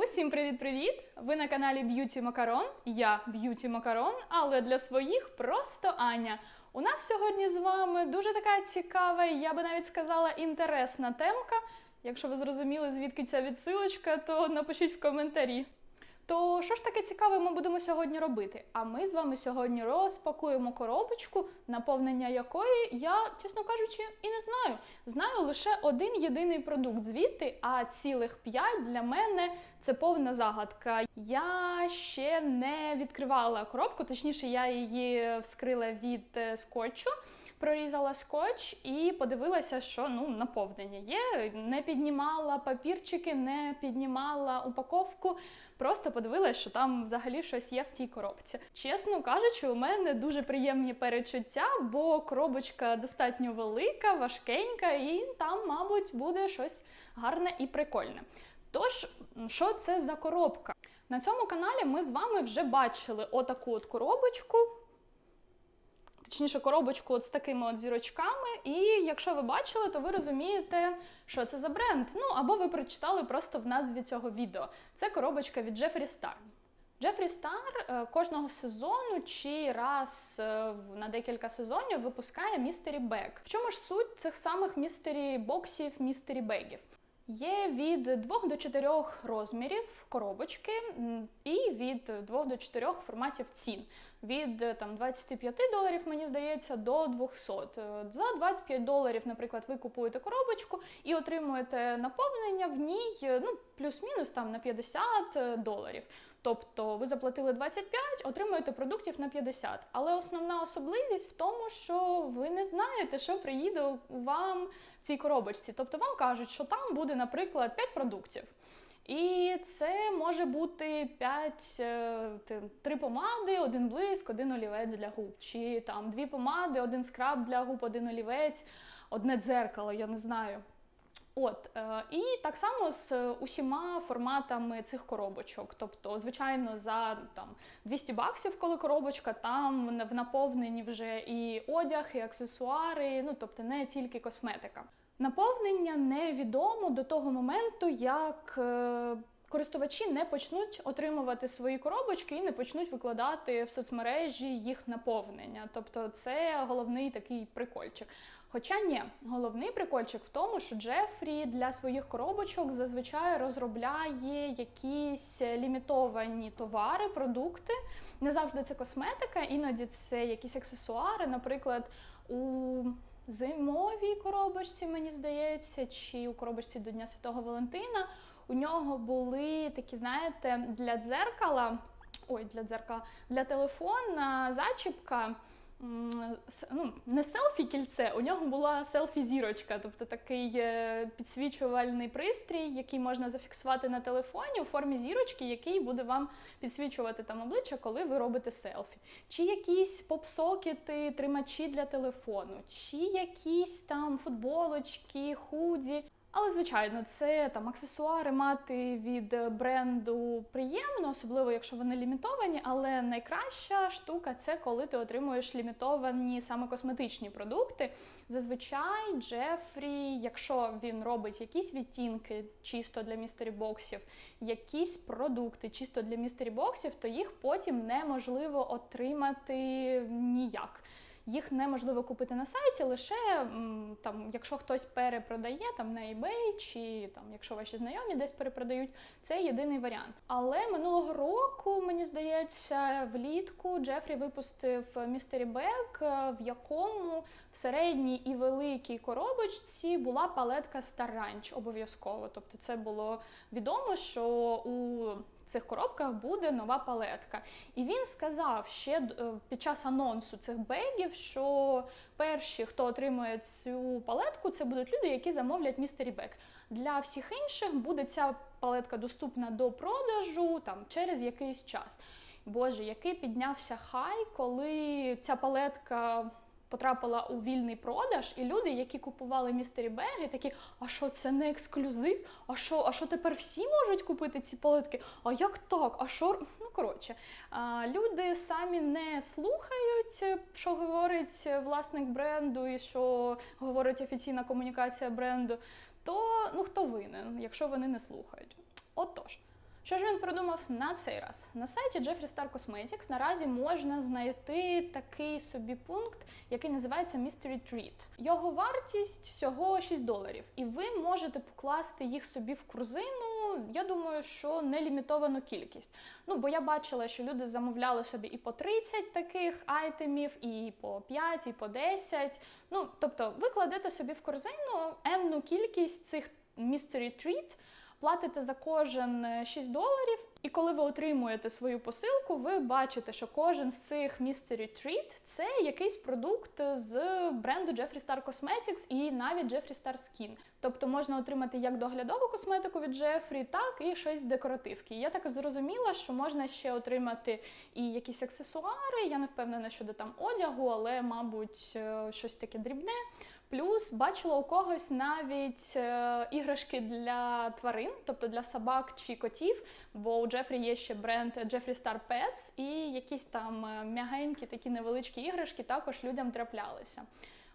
Усім привіт-привіт! Ви на каналі Б'юті Макарон. Я Б'юті Макарон, але для своїх просто Аня. У нас сьогодні з вами дуже така цікава, я би навіть сказала, інтересна темка. Якщо ви зрозуміли, звідки ця відсилочка, то напишіть в коментарі. То що ж таке цікаве ми будемо сьогодні робити? А ми з вами сьогодні розпакуємо коробочку, наповнення якої я, чесно кажучи, і не знаю. Знаю лише один єдиний продукт звідти, а цілих п'ять для мене це повна загадка. Я ще не відкривала коробку, точніше, я її вскрила від е, скотчу. Прорізала скотч і подивилася, що ну наповнення є. Не піднімала папірчики, не піднімала упаковку. Просто подивилася, що там взагалі щось є в тій коробці. Чесно кажучи, у мене дуже приємні перечуття, бо коробочка достатньо велика, важкенька, і там, мабуть, буде щось гарне і прикольне. Тож, що це за коробка? На цьому каналі ми з вами вже бачили отаку от коробочку. Точніше, коробочку от з такими от зірочками. І якщо ви бачили, то ви розумієте, що це за бренд. Ну або ви прочитали просто в назві цього відео. Це коробочка від Jeffree Star. Джефрі Стар кожного сезону чи раз е, на декілька сезонів випускає містері бег. В чому ж суть цих самих містері боксів, містері бегів? Є від 2 до 4 розмірів коробочки і від 2 до 4 форматів цін. Від е, там 25 доларів, мені здається, до 200. Е, За 25 доларів, наприклад, ви купуєте коробочку і отримуєте наповнення в ній е, ну, плюс-мінус там на 50 доларів. Тобто ви заплатили 25, отримуєте продуктів на 50. Але основна особливість в тому, що ви не знаєте, що приїде вам в цій коробочці. Тобто вам кажуть, що там буде, наприклад, 5 продуктів. І це може бути 5, 3 помади, один блиск, один олівець для губ. Чи там дві помади, один скраб для губ, один олівець, одне дзеркало, я не знаю. От е, і так само з е, усіма форматами цих коробочок. Тобто, звичайно, за там 200 баксів, коли коробочка, там в наповненні вже і одяг, і аксесуари, ну тобто не тільки косметика. Наповнення невідомо до того моменту, як е, користувачі не почнуть отримувати свої коробочки і не почнуть викладати в соцмережі їх наповнення. Тобто, це головний такий прикольчик. Хоча ні, головний прикольчик в тому, що Джефрі для своїх коробочок зазвичай розробляє якісь лімітовані товари, продукти. Не завжди це косметика, іноді це якісь аксесуари. Наприклад, у зимовій коробочці, мені здається, чи у коробочці до Дня Святого Валентина. У нього були такі, знаєте, для дзеркала, ой, для дзеркала, для телефона зачіпка. Ну, не селфі кільце, у нього була селфі-зірочка, тобто такий е, підсвічувальний пристрій, який можна зафіксувати на телефоні у формі зірочки, який буде вам підсвічувати там обличчя, коли ви робите селфі. Чи якісь попсокети, тримачі для телефону, чи якісь там футболочки, худі. Але звичайно, це там аксесуари мати від е, бренду приємно, особливо якщо вони лімітовані. Але найкраща штука це коли ти отримуєш лімітовані саме косметичні продукти. Зазвичай Джефрі, якщо він робить якісь відтінки чисто для містері боксів, якісь продукти чисто для містері боксів, то їх потім неможливо отримати ніяк. Їх неможливо купити на сайті, лише там, якщо хтось перепродає там на eBay, чи там, якщо ваші знайомі десь перепродають, це єдиний варіант. Але минулого року, мені здається, влітку Джефрі випустив Mystery Bag, е, в якому в середній і великій коробочці була палетка Ranch обов'язково. Тобто, це було відомо, що у цих коробках буде нова палетка. І він сказав ще е, під час анонсу цих бегів, що перші, хто отримує цю палетку, це будуть люди, які замовлять містері бег. Для всіх інших буде ця палетка доступна до продажу там через якийсь час. Боже, який піднявся хай, коли ця палетка потрапила у вільний продаж, і люди, які купували містері беги, такі: а що це не ексклюзив? А що, а що тепер всі можуть купити ці палетки? А як так? А що? Ну коротше, люди самі не слухають, що говорить власник бренду, і що говорить офіційна комунікація бренду. То ну хто винен, якщо вони не слухають? Отож. Що ж він придумав на цей раз? На сайті Jeffree Star Cosmetics наразі можна знайти такий собі пункт, який називається Mystery Treat. Його вартість всього 6 доларів, і ви можете покласти їх собі в корзину. Я думаю, що нелімітовану кількість. Ну, бо я бачила, що люди замовляли собі і по 30 таких айтемів, і по 5, і по 10. Ну, тобто, ви кладете собі в корзину енну кількість цих Mystery Treat, платите за кожен е, 6 доларів, і коли ви отримуєте свою посилку, ви бачите, що кожен з цих Mystery Treat – це якийсь продукт з бренду Jeffree Star Cosmetics і навіть Jeffree Star Skin. Тобто можна отримати як доглядову косметику від Jeffree, так і щось з декоративки. Я так зрозуміла, що можна ще отримати і якісь аксесуари. Я не впевнена щодо там одягу, але, мабуть, е, щось таке дрібне. Плюс бачила у когось навіть е, іграшки для тварин, тобто для собак чи котів, бо у Джефрі є ще бренд Jeffree Star Pets, і якісь там е, м'ягенькі такі невеличкі іграшки також людям траплялися.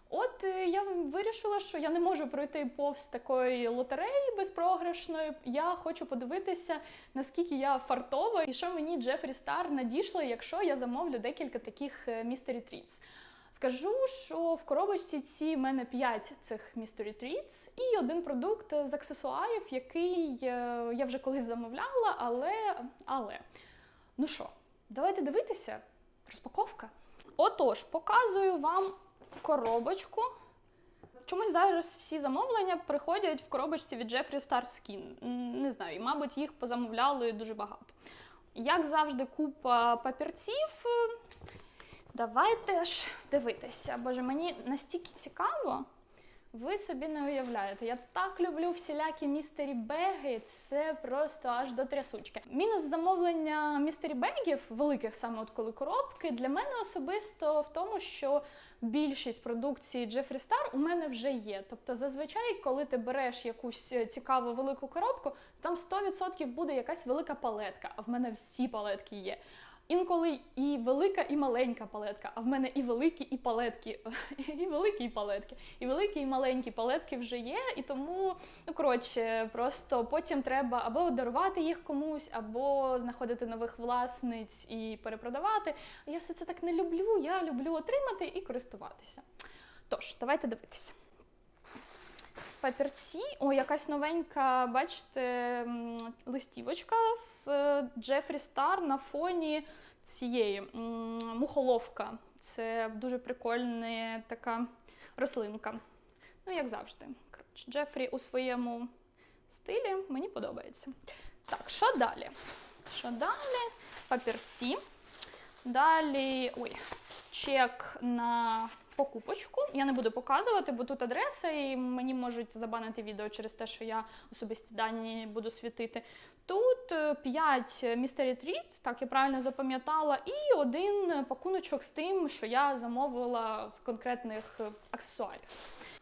От е, я вирішила, що я не можу пройти повз такої лотереї безпрограшної. Я хочу подивитися, наскільки я фартова і що мені Джефрі Стар надійшло, якщо я замовлю декілька таких е, Mystery Treats. Скажу, що в коробочці ці в мене 5 цих Mystery Treats і один продукт з аксесуарів, який е, я вже колись замовляла, але. але. Ну що, давайте дивитися. Розпаковка. Отож, показую вам коробочку. Чомусь зараз всі замовлення приходять в коробочці від Jeffree Star Skin. Не знаю, і, мабуть, їх позамовляли дуже багато. Як завжди, купа папірців. Давайте ж дивитися. Боже, мені настільки цікаво. Ви собі не уявляєте. Я так люблю всілякі містері беги, це просто аж до трясучки. Мінус замовлення містері бегів, великих саме от коли коробки, для мене особисто в тому, що більшість продукції Jeffree Star у мене вже є. Тобто, зазвичай, коли ти береш якусь е, цікаву велику коробку, там 100% буде якась велика палетка, а в мене всі палетки є. Інколи і велика, і маленька палетка, а в мене і великі, і палетки, і великі, і палетки, і великі, і маленькі палетки вже є. І тому, ну коротше, просто потім треба або дарувати їх комусь, або знаходити нових власниць і перепродавати. Я все це так не люблю. Я люблю отримати і користуватися. Тож, давайте дивитися. Папірці, о, якась новенька, бачите, листівочка з Джефрі Стар на фоні цієї мухоловка. Це дуже прикольна така рослинка. Ну, як завжди. Коротше, Джефрі у своєму стилі мені подобається. Так, що далі? Що далі? Папірці. Далі. Ой, чек на покупочку. Я не буду показувати, бо тут адреса, і мені можуть забанити відео через те, що я особисті дані буду світити. Тут 5 Mystery Treats, так я правильно запам'ятала, і один пакуночок з тим, що я замовила з конкретних е, аксесуарів.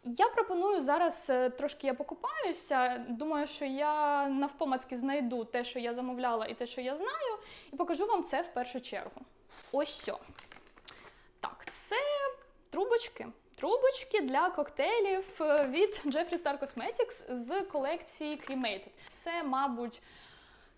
Я пропоную зараз е, трошки я покупаюся. Думаю, що я навпомацьки знайду те, що я замовляла, і те, що я знаю, і покажу вам це в першу чергу. Ось що. Так, це трубочки. Трубочки для коктейлів е, від Jeffree Star Cosmetics з колекції Cremated. Це, мабуть,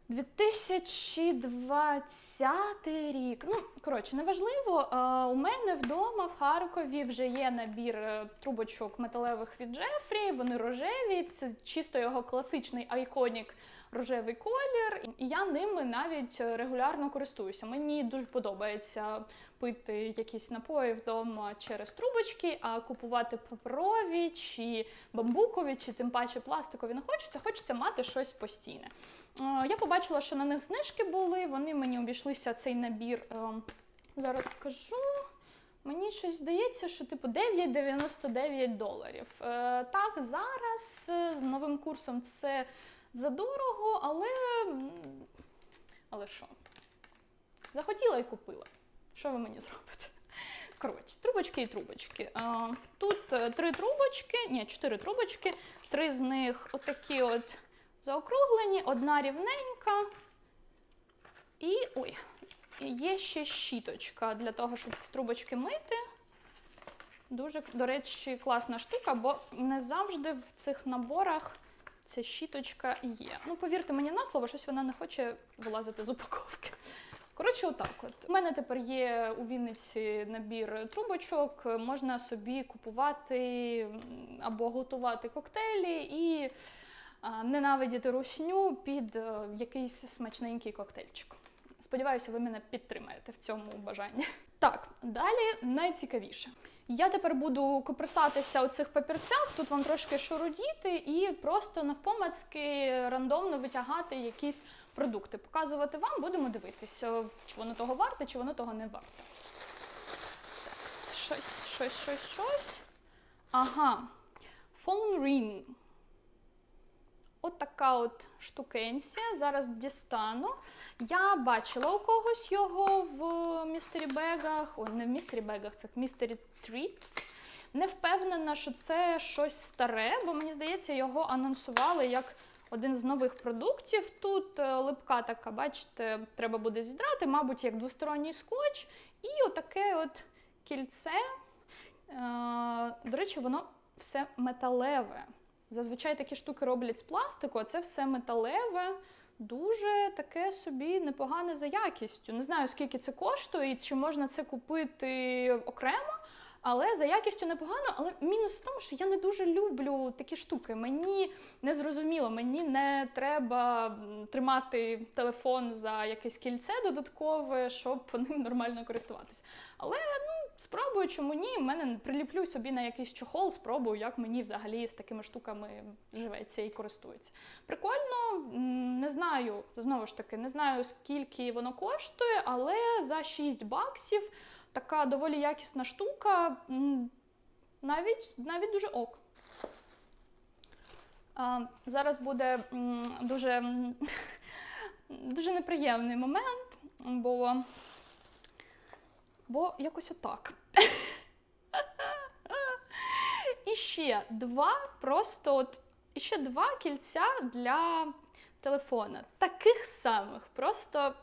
2020 рік. Ну, коротше, неважливо. Е, У мене вдома в Харкові вже є набір е, трубочок металевих від Джефрі. Вони рожеві. Це чисто його класичний айконік рожевий колір. І я ними навіть е, регулярно користуюся. Мені дуже подобається пити якісь напої вдома через трубочки, а купувати паперові чи бамбукові, чи тим паче пластикові не хочеться. Хочеться мати щось постійне. Е, Я побачила, що на них знижки були. Вони мені обійшлися цей набір. е, Зараз скажу. Мені щось здається, що типу 9,99 доларів. Е, так, зараз з новим курсом це задорого, але. Але що? Захотіла і купила. Що ви мені зробите? Коротше, трубочки і трубочки. Тут е, три трубочки, ні, чотири трубочки. Три з них отакі от заокруглені, одна рівненька. І. ой, є ще щіточка для того, щоб ці трубочки мити. Дуже, до речі, класна штука, бо не завжди в цих наборах ця щіточка є. Ну, повірте мені на слово, щось вона не хоче вилазити з упаковки. Коротше, отак от. У мене тепер є у Вінниці набір трубочок. Можна собі купувати або готувати коктейлі і ненавидіти русню під е, якийсь смачненький коктейльчик. Сподіваюся, ви мене підтримаєте в цьому бажанні. Так, далі найцікавіше. Я тепер буду копирсатися у цих папірцях, тут вам трошки шурудіти і просто навпомацьки рандомно витягати якісь продукти. Показувати вам, будемо дивитися, чи воно того варте, чи воно того не варте. Так, щось, щось, щось, щось. Ага. Phone ring. От така от штукенція. Зараз дістану. Я бачила у когось його в містері бегах. Ой, не в містері бегах, це в містері трітс. Не впевнена, що це щось старе, бо мені здається, його анонсували як один з нових продуктів. Тут е, липка така, бачите, треба буде зідрати, мабуть, як двосторонній скотч. І отаке от кільце. Е, До речі, воно все металеве. Зазвичай такі штуки роблять з пластику, а це все металеве, дуже таке собі непогане за якістю. Не знаю, скільки це коштує і чи можна це купити окремо, але за якістю непогано. Але мінус в тому, що я не дуже люблю такі штуки. Мені не зрозуміло, мені не треба тримати телефон за якесь кільце додаткове, щоб ним нормально користуватися. Але ну, спробую, чому ні. У мене приліплю собі на якийсь чохол, спробую, як мені взагалі з такими штуками живеться і користується. Прикольно, не знаю, знову ж таки, не знаю, скільки воно коштує, але за 6 баксів така доволі якісна штука, навіть, навіть дуже ок. А, зараз буде дуже, дуже неприємний момент, бо, бо якось отак. І ще два просто от, ще два кільця для телефона. Таких самих, просто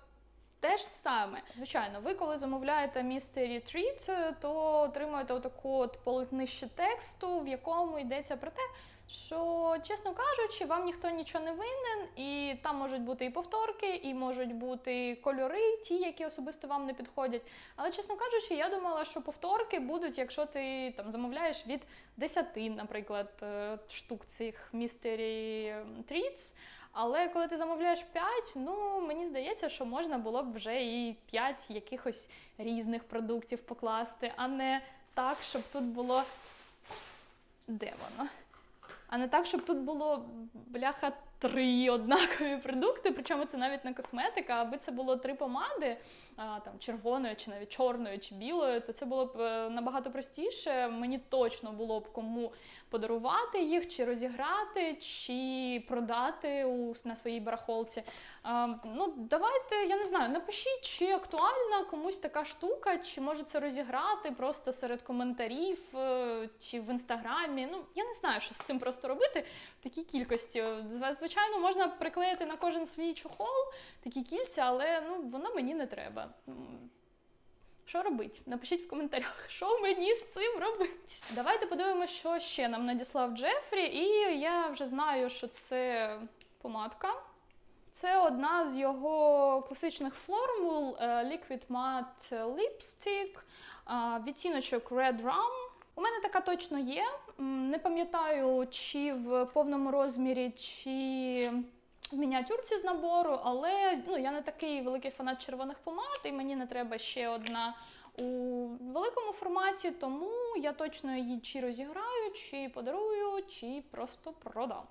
те ж саме. Звичайно, ви коли замовляєте Mystery Treat, то отримуєте отаку от полотнище тексту, в якому йдеться про те, що, чесно кажучи, вам ніхто нічого не винен, і там можуть бути і повторки, і можуть бути кольори, ті, які особисто вам не підходять. Але, чесно кажучи, я думала, що повторки будуть, якщо ти там замовляєш від 10, наприклад, е, штук цих Mystery Treats. Але коли ти замовляєш 5, ну мені здається, що можна було б вже і 5 якихось різних продуктів покласти, а не так, щоб тут було. Де воно? А не так, щоб тут було бляха три однакові продукти, причому це навіть не косметика, аби це було три помади, там червоної, чи навіть чорної, чи білої, то це було б е, набагато простіше. Мені точно було б кому подарувати їх, чи розіграти, чи продати у, на своїй барахолці. Ну, давайте, я не знаю, напишіть, чи актуальна комусь така штука, чи може це розіграти просто серед коментарів, е, чи в інстаграмі. Ну, я не знаю, що з цим просто робити в такій кількості. Зв- Звичайно, можна приклеїти на кожен свій чохол такі кільця, але ну, воно мені не треба. Що робить? Напишіть в коментарях, що мені з цим робить. Давайте подивимося, що ще нам надіслав Джефрі. І я вже знаю, що це помадка. Це одна з його класичних формул е, Liquid Matte Lipstick, відтіночок Red Rum. У мене така точно є. Не пам'ятаю, чи в повному розмірі, чи в мініатюрці з набору, але ну, я не такий великий фанат червоних помад, і мені не треба ще одна у великому форматі, тому я точно її чи розіграю, чи подарую, чи просто продам.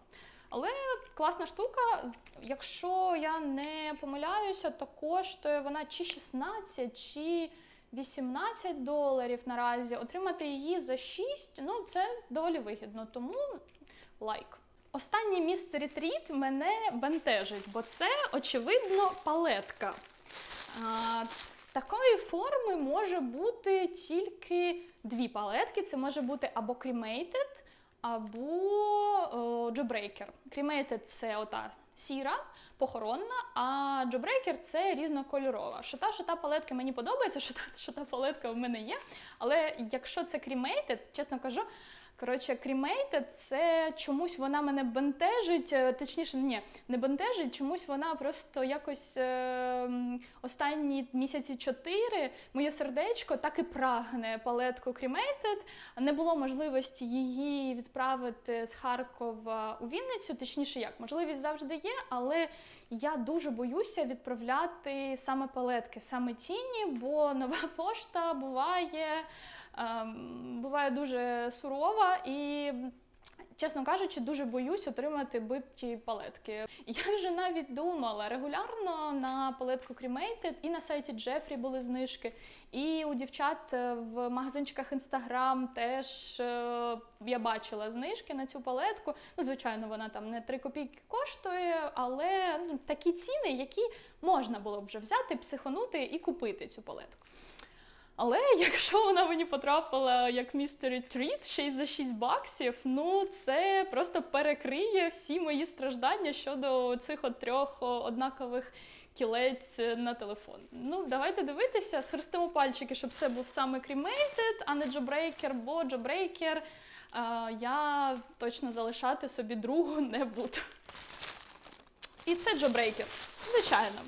Але класна штука, якщо я не помиляюся, то коштує вона чи 16, чи 18 доларів наразі. Отримати її за 6, ну це доволі вигідно, тому лайк. Останній містері тріт мене бентежить, бо це, очевидно, палетка. А, такої форми може бути тільки дві палетки. Це може бути або Cremated, або Jawbreaker. Cremated – це ота сіра, похоронна, а Jawbreaker – це різнокольорова. Що та, що палетка мені подобається, що та палетка в мене є. Але якщо це крімейтед, чесно кажу, Коротше, Cremated – це чомусь вона мене бентежить, е, точніше, ні, не бентежить, чомусь вона просто якось е, останні місяці чотири моє сердечко так і прагне палетку Cremated. Не було можливості її відправити з Харкова у Вінницю. Точніше, як можливість завжди є, але я дуже боюся відправляти саме палетки, саме тіні, бо нова пошта буває, буває дуже сурова і. Чесно кажучи, дуже боюсь отримати биті палетки. Я вже навіть думала регулярно на палетку Cremated і на сайті Джефрі були знижки, і у дівчат е, в магазинчиках Instagram теж е, я бачила знижки на цю палетку. Ну, звичайно, вона там не 3 копійки коштує, але ну, такі ціни, які можна було б вже взяти, психонути і купити цю палетку. Але якщо вона мені потрапила як Mystery Treat ще й за 6 баксів, ну це просто перекриє всі мої страждання щодо цих от трьох однакових кілець на телефон. Ну, давайте дивитися, схрестимо пальчики, щоб це був саме Cremated, а не Jawbreaker, бо е, я точно залишати собі другу не буду. І це Jawbreaker. Звичайно.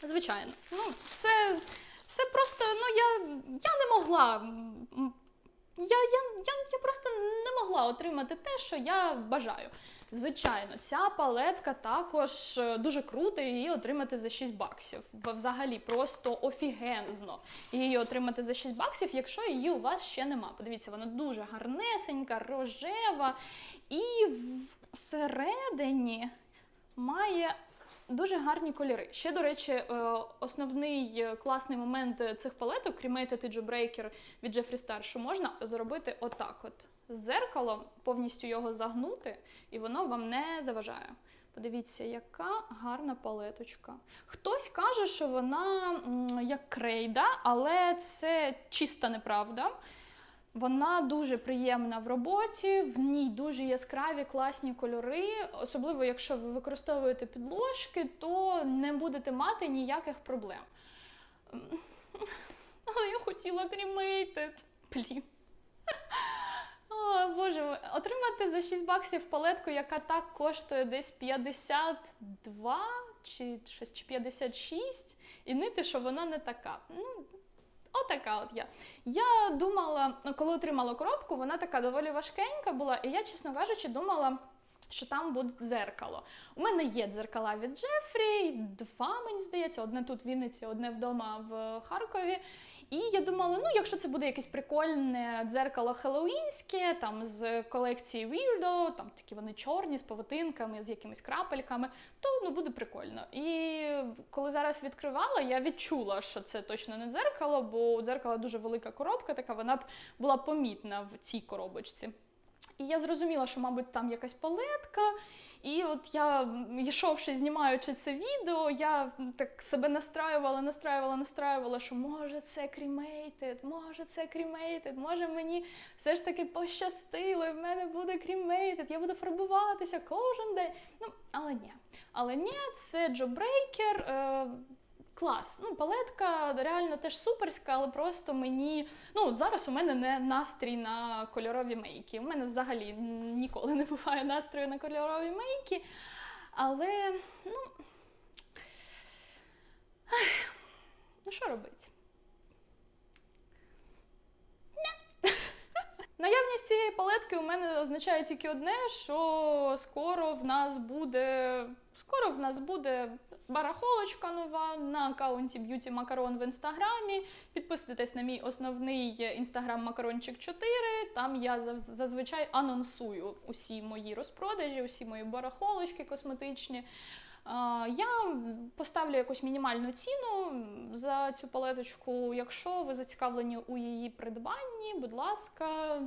Звичайно. Ну, це. Це просто, ну я, я не могла. Я, я, я, я просто не могла отримати те, що я бажаю. Звичайно, ця палетка також е, дуже круто її отримати за 6 баксів. Взагалі просто офігензно її отримати за 6 баксів, якщо її у вас ще нема. Подивіться, вона дуже гарнесенька, рожева, і всередині має Дуже гарні кольори. Ще, до речі, е, основний е, класний момент е, цих палеток, Cremated і Jawbreaker від Jeffree Star, що можна зробити отак от. З дзеркалом, повністю його загнути, і воно вам не заважає. Подивіться, яка гарна палеточка. Хтось каже, що вона як крейда, але це чиста неправда. Вона дуже приємна в роботі, в ній дуже яскраві, класні кольори. Особливо, якщо ви використовуєте підложки, то не будете мати ніяких проблем. Але я хотіла Cremated. Блін. О, Боже, отримати за 6 баксів палетку, яка так коштує десь 52 чи щось чи 56, і нити, що вона не така. Ну, Отака от я. Я думала, коли отримала коробку, вона така доволі важкенька була, і я, чесно кажучи, думала. Що там буде дзеркало. У мене є дзеркала від Джефрі, два, мені здається, одне тут в Вінниці, одне вдома в Харкові. І я думала, ну якщо це буде якесь прикольне дзеркало хеллоуінське, там з колекції Weirdo, там такі вони чорні, з павутинками, з якимись крапельками, то ну буде прикольно. І коли зараз відкривала, я відчула, що це точно не дзеркало, бо у дзеркала дуже велика коробка, така вона б була помітна в цій коробочці. І я зрозуміла, що, мабуть, там якась палетка. І от я, йшовши, знімаючи це відео, я так себе настраювала, настраювала, настраювала, що може це крімейтед, може це крімейтед, може мені все ж таки пощастило, і в мене буде крімейтед, я буду фарбуватися кожен день. Ну, але ні. Але ні, це Джобрейкер. Клас, ну палетка реально теж суперська, але просто мені. Ну от зараз у мене не настрій на кольорові мейки. У мене взагалі ніколи не буває настрою на кольорові мейки. Але ну. Ну, що робити? Цієї палетки у мене означає тільки одне, що скоро в нас буде. Скоро в нас буде барахолочка нова на аккаунті Beauty Macaron в інстаграмі. Підписуйтесь на мій основний інстаграм Макарончик 4. Там я зазвичай анонсую усі мої розпродажі, усі мої барахолочки косметичні. Я поставлю якусь мінімальну ціну за цю палеточку. Якщо ви зацікавлені у її придбанні, будь ласка,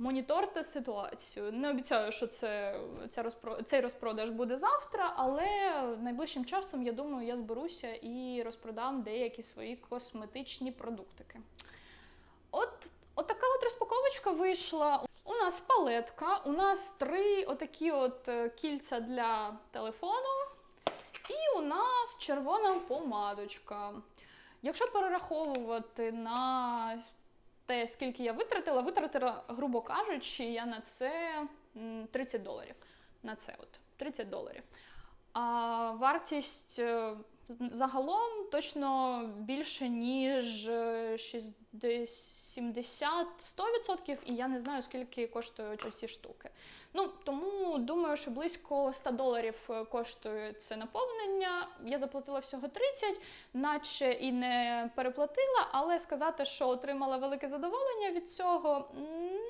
моніторте ситуацію. Не обіцяю, що це, ця розпро... цей розпродаж буде завтра, але найближчим часом, я думаю, я зберуся і розпродам деякі свої косметичні продуктики. От, от така от розпаковочка вийшла. У нас палетка, у нас три отакі от е, кільця для телефону, і у нас червона помадочка. Якщо перераховувати на те, скільки я витратила, витратила, грубо кажучи, я на це 30 доларів. На це от 30 доларів. А вартість е, загалом точно більше, ніж е, 70-100%, і я не знаю, скільки коштують оці штуки. Ну, тому думаю, що близько 100 доларів е, коштує це наповнення. Я заплатила всього 30, наче і не переплатила, але сказати, що отримала велике задоволення від цього,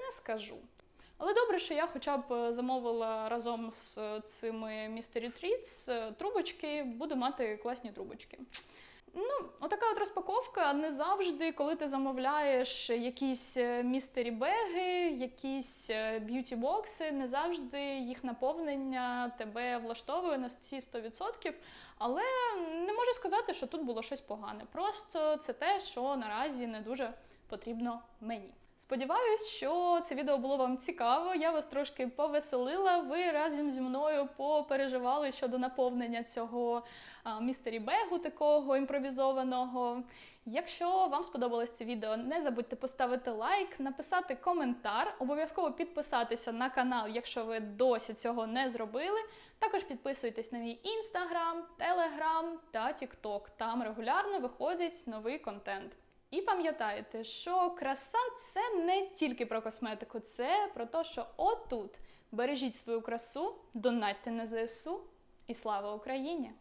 не скажу. Але добре, що я хоча б е, замовила разом з е, цими Mystery Treats е, трубочки, буду мати класні трубочки. Ну, отака от розпаковка. Не завжди, коли ти замовляєш якісь містері беги, якісь б'юті бокси, не завжди їх наповнення тебе влаштовує на всі 100%. Але не можу сказати, що тут було щось погане. Просто це те, що наразі не дуже потрібно мені. Сподіваюсь, що це відео було вам цікаво. Я вас трошки повеселила. Ви разом зі мною попереживали щодо наповнення цього містері бегу, такого імпровізованого. Якщо вам сподобалось це відео, не забудьте поставити лайк, написати коментар, обов'язково підписатися на канал, якщо ви досі цього не зробили. Також підписуйтесь на мій інстаграм, телеграм та тікток. Там регулярно виходить новий контент. І пам'ятайте, що краса це не тільки про косметику, це про те, що отут бережіть свою красу, донатьте на ЗСУ і слава Україні!